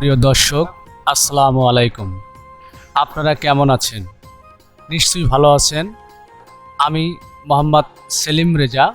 সুপ্রিয় দর্শক, আসসালামু আলাইকুম। আপনারা কেমন আছেন? নিশ্চয়ই ভালো আছেন। আমি মোহাম্মদ সেলিম রেজা,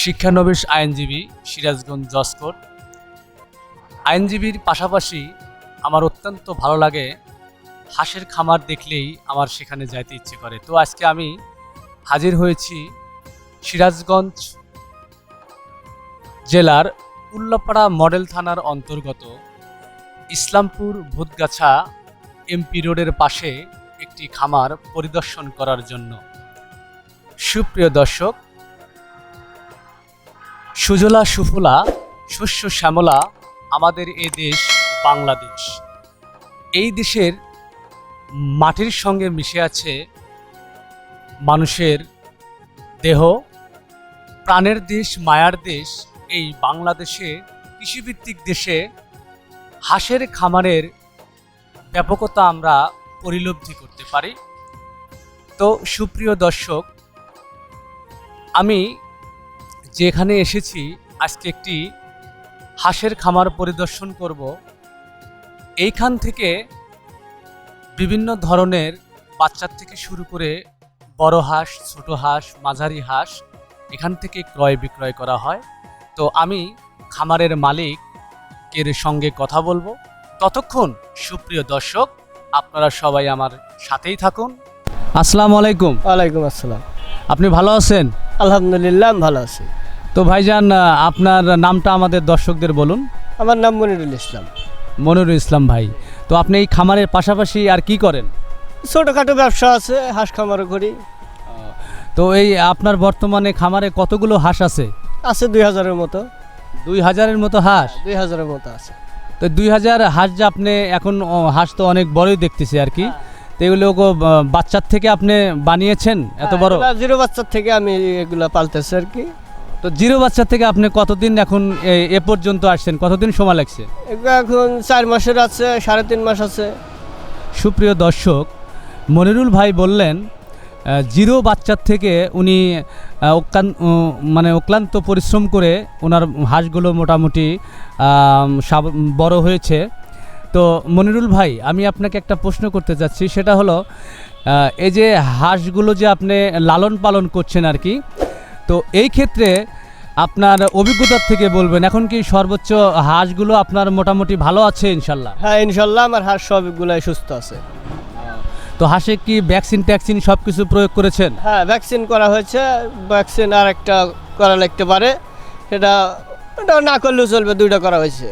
শিক্ষানবিশ আইনজীবী সিরাজগঞ্জ জসকোট আইনজীবীর পাশাপাশি আমার অত্যন্ত ভালো লাগে হাঁসের খামার দেখলেই আমার সেখানে যাইতে ইচ্ছে করে। তো আজকে আমি হাজির হয়েছি সিরাজগঞ্জ জেলার উল্লাপাড়া মডেল থানার অন্তর্গত ইসলামপুর ভূতগাছা এমপি রোডের পাশে একটি খামার পরিদর্শন করার জন্য। সুপ্রিয় দর্শক, সুজলা সুফলা, শস্য শ্যামলা আমাদের এ দেশ বাংলাদেশ। এই দেশের মাটির সঙ্গে মিশে আছে মানুষের দেহ, প্রাণের দেশ, মায়ার দেশ। এই বাংলাদেশে কৃষিভিত্তিক দেশে হাঁসের খামারের ব্যাপকতা আমরা পরিলব্ধি করতে পারি। তো সুপ্রিয় দর্শক, আমি যেখানে এসেছি, আজকে একটি হাঁসের খামার পরিদর্শন করব। এইখান থেকে বিভিন্ন ধরনের বাচ্চার থেকে শুরু করে বড় হাঁস, ছোট হাঁস, মাঝারি হাঁস এখান থেকে ক্রয় বিক্রয় করা হয়। তো আমি খামারের মালিকের সঙ্গে কথা বলব। ততক্ষণ সুপ্রিয় দর্শক আপনারা সবাই আমার সাথেই থাকুন। আসসালামু আলাইকুম। ওয়ালাইকুম আসসালাম। আপনি ভালো আছেন? আলহামদুলিল্লাহ আমি ভালো আছি। তো ভাইজান আপনার নামটা আমাদের দর্শকদের বলুন। আমার নাম মনিরুল ইসলাম। মনিরুল ইসলাম ভাই তো আপনি এই খামারের পাশাপাশি আর কি করেন? ছোটোখাটো ব্যবসা আছে হাঁস খামারও করি। তো এই আপনার বর্তমানে খামারে কতগুলো হাঁস আছে? আছে দুই হাজারের মতো। দুই হাজারের মতো হাঁস? দুই হাজারের মতো আছে। তো দুই হাজার হাঁস যে আপনি এখন ও, হাঁস তো অনেক বড়ই দেখতেছি আর কি। তো এগুলো গো, বাচ্চার থেকে আপনি বানিয়েছেন এত বড়? হ্যাঁ, জিরো বাচ্চার থেকে আমি এগুলা পালতেছি আর কি। তো জিরো বাচ্চা থেকে আপনি কতদিন এখন এ- এ পর্যন্ত আসছেন? কতদিন সময় লাগছে? এগুলো এখন চার মাসের আছে সাড়ে তিন মাস আছে। সুপ্রিয় দর্শক মনিরুল ভাই বললেন জিরো বাচ্চার থেকে উনি মানে অক্লান্ত পরিশ্রম করে ওনার হাঁসগুলো মোটামুটি বড় হয়েছে। তো মনিরুল ভাই, আমি আপনাকে একটা প্রশ্ন করতে চাচ্ছি, সেটা হলো এই যে হাঁসগুলো যে আপনি লালন পালন করছেন আর কি, তো এই ক্ষেত্রে আপনার অভিজ্ঞতার থেকে বলবেন, এখন কি সর্বোচ্চ হাঁসগুলো আপনার মোটামুটি ভালো আছে ইনশাল্লাহ? হ্যাঁ ইনশাল্লাহ আমার হাঁস সবগুলাই সুস্থ আছে। তো হাঁসে কি ভ্যাকসিন ট্যাকসিন সব কিছু প্রয়োগ করেছেন? হ্যাঁ ভ্যাকসিন করা হয়েছে। ভ্যাকসিন আর একটা করা লাগতে পারে। সেটা ওটা না করলেও চলবে দুইটা করা হয়েছে।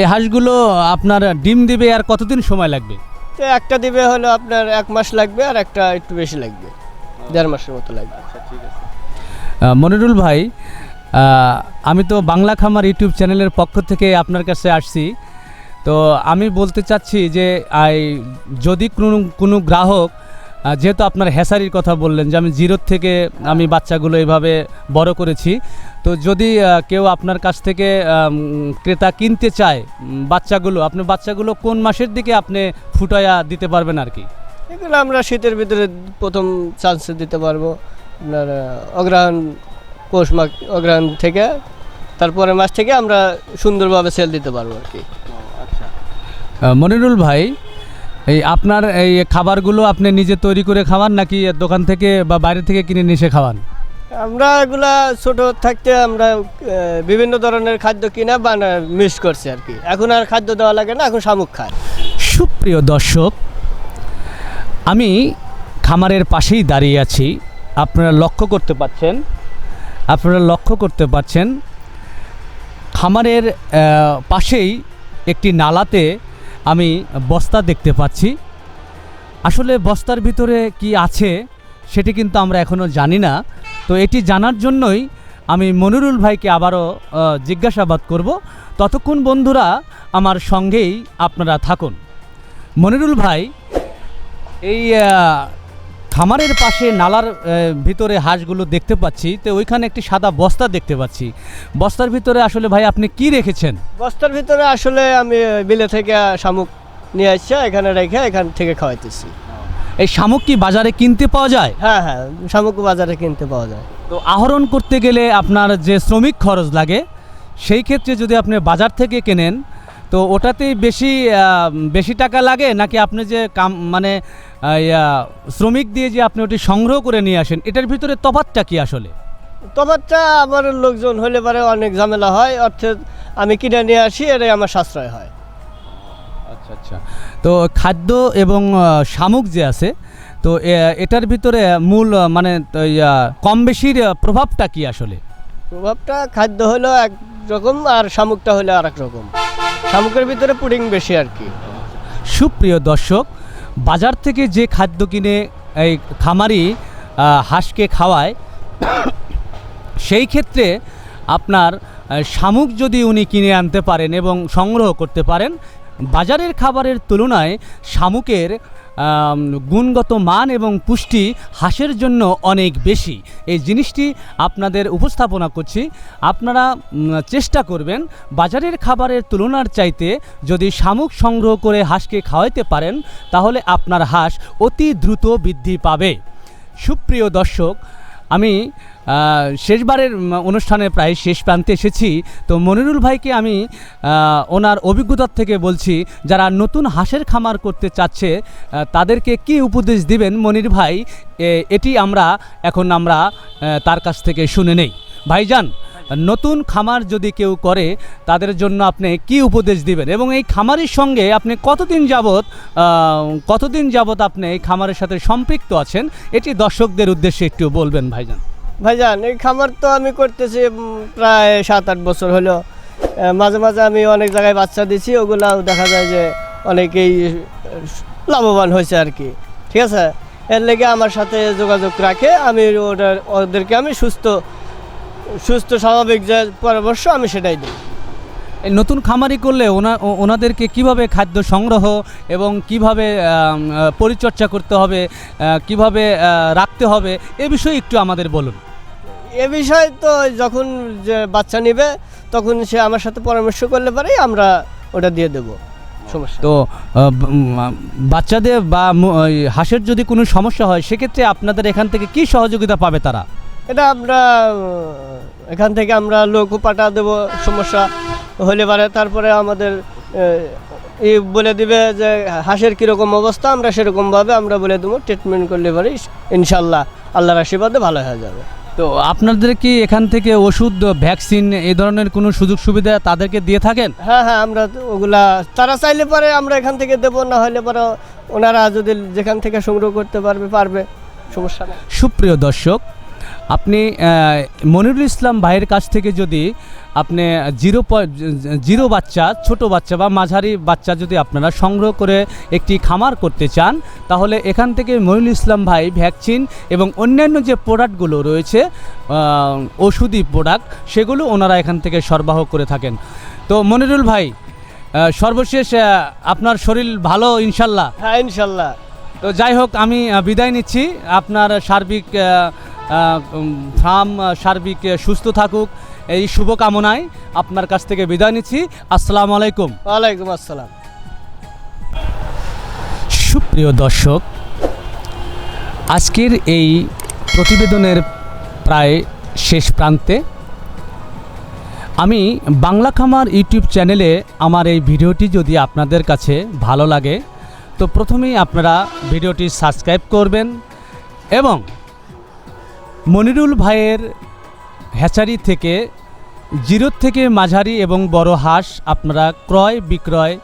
এই হাঁসগুলো আপনার ডিম দিবে আর কতদিন সময় লাগবে? তো একটা দিবে হলো আপনার এক মাস লাগবে আর একটা একটু বেশি লাগবে। দেড় মাসের মতো লাগবে। আহ, মনিরুল ভাই আমি তো বাংলা খামার ইউটিউব চ্যানেলের পক্ষ থেকে আপনার কাছে আসছি। তো আমি বলতে চাচ্ছি যে যদি কোনো কোনো গ্রাহক যেহেতু আপনার হ্যাসারির কথা বললেন যে আমি জিরোর থেকে আমি বাচ্চাগুলো এভাবে বড় করেছি তো যদি কেউ আপনার কাছ থেকে ক্রেতা কিনতে চায় বাচ্চাগুলো আপনি বাচ্চাগুলো কোন মাসের দিকে আপনি ফুটায়া দিতে পারবেন আর কি? এগুলো আমরা শীতের ভিতরে প্রথম চান্স দিতে পারব। আপনার আহ, অগ্রহায়ণ পৌষ মাস অগ্রহায়ণ থেকে তারপরে মাস থেকে আমরা সুন্দরভাবে সেল দিতে পারব আর কি। মনিরুল ভাই এই আপনার এই খাবারগুলো আপনি নিজে তৈরি করে খাওয়ান নাকি দোকান থেকে বা বাইরে থেকে কিনে নিয়ে এসে খাওয়ান? আমরা এগুলা ছোট থাকতে আমরা বিভিন্ন ধরনের খাদ্য কিনা বানা মিস করছি আর কি। এখন আর খাদ্য দেওয়া লাগে না এখন শামুক খায় সুপ্রিয় দর্শক আমি খামারের পাশেই দাঁড়িয়ে আছি। আপনারা লক্ষ্য করতে পাচ্ছেন আপনারা লক্ষ্য করতে পাচ্ছেন খামারের পাশেই একটি নালাতে আমি বস্তা দেখতে পাচ্ছি। আসলে বস্তার ভিতরে কি আছে সেটি কিন্তু আমরা এখনও জানি না। তো এটি জানার জন্যই আমি মনিরুল ভাইকে আবারও জিজ্ঞাসাবাদ করব। ততক্ষণ বন্ধুরা আমার সঙ্গেই আপনারা থাকুন। মনিরুল ভাই, এই খামারের পাশে নালার ভিতরে হাঁসগুলো দেখতে পাচ্ছি। তো ওইখানে একটি সাদা বস্তা দেখতে পাচ্ছি। বস্তার ভিতরে আসলে ভাই আপনি কি রেখেছেন? বস্তার ভিতরে আসলে আমি বিলে থেকে শামুক নিয়ে আসছি এখানে রেখে এখান থেকে খাওয়াইতেছি। এই শামুক কি বাজারে কিনতে পাওয়া যায়? হ্যাঁ হ্যাঁ শামুক বাজারে কিনতে পাওয়া যায়। তো আহরণ করতে গেলে আপনার যে শ্রমিক খরচ লাগে সেই ক্ষেত্রে যদি আপনি বাজার থেকে কেনেন তো ওটাতেই বেশি বেশি টাকা লাগে? নাকি আপনি যে কাম মানে শ্রমিক দিয়ে যে আপনি ওটি সংগ্রহ করে নিয়ে আসেন এটার ভিতরে তফাতটা কি আসলে? তফাতটা আমার লোকজন হলে পরে অনেক ঝামেলা হয় অর্থাৎ আমি কিনে নিয়ে আসি এটাই আমার সাশ্রয় হয়। আচ্ছা আচ্ছা। তো খাদ্য এবং শামুক যে আছে তো এটার ভিতরে মূল মানে কম বেশির প্রভাবটা কি আসলে? প্রভাবটা খাদ্য হলো এক রকম আর শামুকটা হলো আর এক রকম। শামুকের ভিতরে পুডিং বেশি আর কি। সুপ্রিয় দর্শক বাজার থেকে যে খাদ্য কিনে, এই খামারি হাঁসকে খাওয়ায়, সেই ক্ষেত্রে আপনার শামুক যদি উনি কিনে আনতে পারেন এবং সংগ্রহ করতে পারেন, বাজারের খাবারের তুলনায় শামুকের গুণগত মান এবং পুষ্টি হাঁসের জন্য অনেক বেশি। এই জিনিসটি আপনাদের উপস্থাপনা করছি। আপনারা চেষ্টা করবেন বাজারের খাবারের তুলনার চাইতে যদি শামুক সংগ্রহ করে হাঁসকে খাওয়াইতে পারেন, তাহলে আপনার হাঁস অতি দ্রুত বৃদ্ধি পাবে। সুপ্রিয় দর্শক, আমি শেষবারের অনুষ্ঠানে প্রায় শেষ প্রান্তে এসেছি। তো মনিরুল ভাইকে আমি ওনার অভিজ্ঞতার থেকে বলছি যারা নতুন হাঁসের খামার করতে চাচ্ছে তাদেরকে কি উপদেশ দিবেন মনির ভাই? এটি আমরা এখন আমরা তার কাছ থেকে শুনে নেই। ভাইজান নতুন খামার যদি কেউ করে তাদের জন্য আপনি কি উপদেশ দিবেন? এবং এই খামারের সঙ্গে আপনি কতদিন আহ, কতদিন যাবত আপনি এই খামারের সাথে সম্পৃক্ত আছেন? এটি দর্শকদের উদ্দেশ্যে একটু বলবেন ভাইজান। ভাইজান, এই খামার তো আমি করতেছি প্রায় সাত আট বছর হলো। মাঝে মাঝে আমি অনেক জায়গায় বাচ্চা দিছি, ওগুলাও দেখা যায় যে অনেকেই লাভবান হয়েছে আর কি। ঠিক আছে? এর লেগে আমার সাথে যোগাযোগ রাখে, আমি ওটা ওদেরকে আমি সুস্থ সুস্থ, স্বাভাবিক যে পরামর্শ আমি সেটাই দিই। নতুন খামারি করলে ওনা ওনাদেরকে কীভাবে খাদ্য সংগ্রহ এবং কীভাবে পরিচর্যা করতে হবে কীভাবে রাখতে হবে, এ বিষয়ে একটু আমাদের বলুন। এ বিষয়ে তো যখন যে বাচ্চা নেবে তখন সে আমার সাথে পরামর্শ করলে পারে আমরা ওটা দিয়ে দেবো। সমস্যা তো বাচ্চাদের বা হাঁসের যদি কোনো সমস্যা হয় সেক্ষেত্রে আপনাদের এখান থেকে কি সহযোগিতা পাবে তারা? এটা আমরা এখান থেকে আমরা লোকও পাঠা দেবো সমস্যা হলে পারে। তারপরে আমাদের ই বলে দিবে যে হাঁসের কীরকম অবস্থা আমরা সেরকমভাবে আমরা বলে দেবো ট্রিটমেন্ট করলে পারি ইনশাল্লাহ আল্লাহর আশীর্বাদে ভালো হয়ে যাবে। তো আপনাদের কি এখান থেকে ওষুধ ভ্যাকসিন এই ধরনের কোনো সুযোগ সুবিধা তাদেরকে দিয়ে থাকেন? হ্যাঁ হ্যাঁ আমরা ওগুলা তারা চাইলে পরে আমরা এখান থেকে দেবো না হলে পরে ওনারা যদি যেখান থেকে সংগ্রহ করতে পারবে পারবে সমস্যা নেই। সুপ্রিয় দর্শক আপনি মনিরুল ইসলাম ভাইয়ের কাছ থেকে যদি আপনি জিরো জিরো বাচ্চা ছোট বাচ্চা বা মাঝারি বাচ্চা যদি আপনারা সংগ্রহ করে একটি খামার করতে চান তাহলে এখান থেকে মনিরুল ইসলাম ভাই ভ্যাকসিন এবং অন্যান্য যে প্রোডাক্টগুলো রয়েছে ওষুধি প্রোডাক্ট সেগুলো ওনারা এখান থেকে সরবরাহ করে থাকেন। তো মনিরুল ভাই সর্বশেষ আপনার শরীর ভালো ইনশাল্লাহ? হ্যাঁ ইনশাল্লাহ। তো যাই হোক আমি বিদায় নিচ্ছি। আপনার সার্বিক ফার্ম সার্বিক সুস্থ থাকুক। এই শুভকামনায় আপনার কাছ থেকে বিদায় নিচ্ছি। আসসালামু আলাইকুম। ওয়ালাইকুম আসসালাম। সুপ্রিয় দর্শক আজকের এই প্রতিবেদনের প্রায় শেষ প্রান্তে আমি বাংলা খামার ইউটিউব চ্যানেলে আমার এই ভিডিওটি যদি আপনাদের কাছে ভালো লাগে তো প্রথমেই আপনারা ভিডিওটি সাবস্ক্রাইব করবেন এবং মনিরুল ভাইয়ের হ্যাচারি থেকে জিরো থেকে মাঝারি এবং বড় হাঁস আপনারা ক্রয়, বিক্রয়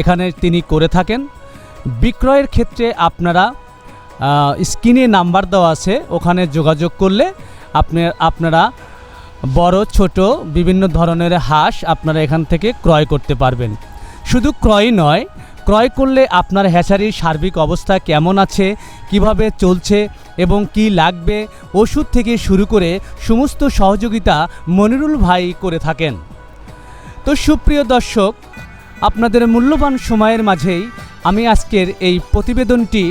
এখানে তিনি করে থাকেন। বিক্রয়ের ক্ষেত্রে আপনারা স্ক্রিনে নাম্বার দেওয়া আছে, ওখানে যোগাযোগ করলে আপনি, আপনারা বড়, ছোট, বিভিন্ন ধরনের হাঁস আপনারা এখান থেকে ক্রয় করতে পারবেন। শুধু ক্রয় নয়, ক্রয় করলে আপনার হ্যাচারির সার্বিক অবস্থা কেমন আছে কীভাবে চলছে এবং কি লাগবে ওষুধ থেকে শুরু করে সমস্ত সহযোগিতা মনিরুল ভাই করে থাকেন। তো সুপ্রিয় দর্শক, আপনাদের মূল্যবান সময়ের মাঝেই আমি আজকের এই প্রতিবেদনটি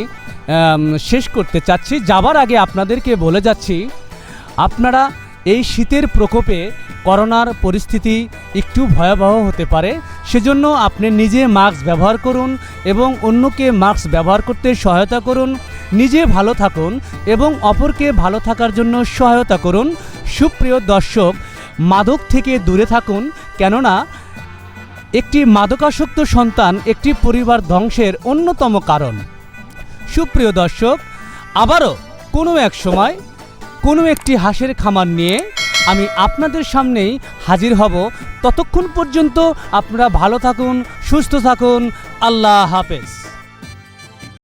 শেষ করতে চাচ্ছি। যাবার আগে আপনাদেরকে বলে যাচ্ছি, আপনারা এই শীতের প্রকোপে করোনার পরিস্থিতি একটু ভয়াবহ হতে পারে, সেজন্য আপনি নিজে মাস্ক ব্যবহার করুন এবং অন্যকে মাস্ক ব্যবহার করতে সহায়তা করুন। নিজে ভালো থাকুন এবং অপরকে ভালো থাকার জন্য সহায়তা করুন। সুপ্রিয় দর্শক, মাদক থেকে দূরে থাকুন, কেননা একটি মাদকাসক্ত সন্তান একটি পরিবার ধ্বংসের অন্যতম কারণ। সুপ্রিয় দর্শক, আবারও কোনো এক সময় কোনো একটি হাঁসের খামার নিয়ে আমি আপনাদের সামনেই হাজির হব। ততক্ষণ পর্যন্ত আপনারা ভালো থাকুন, সুস্থ থাকুন। আল্লাহ হাফেজ।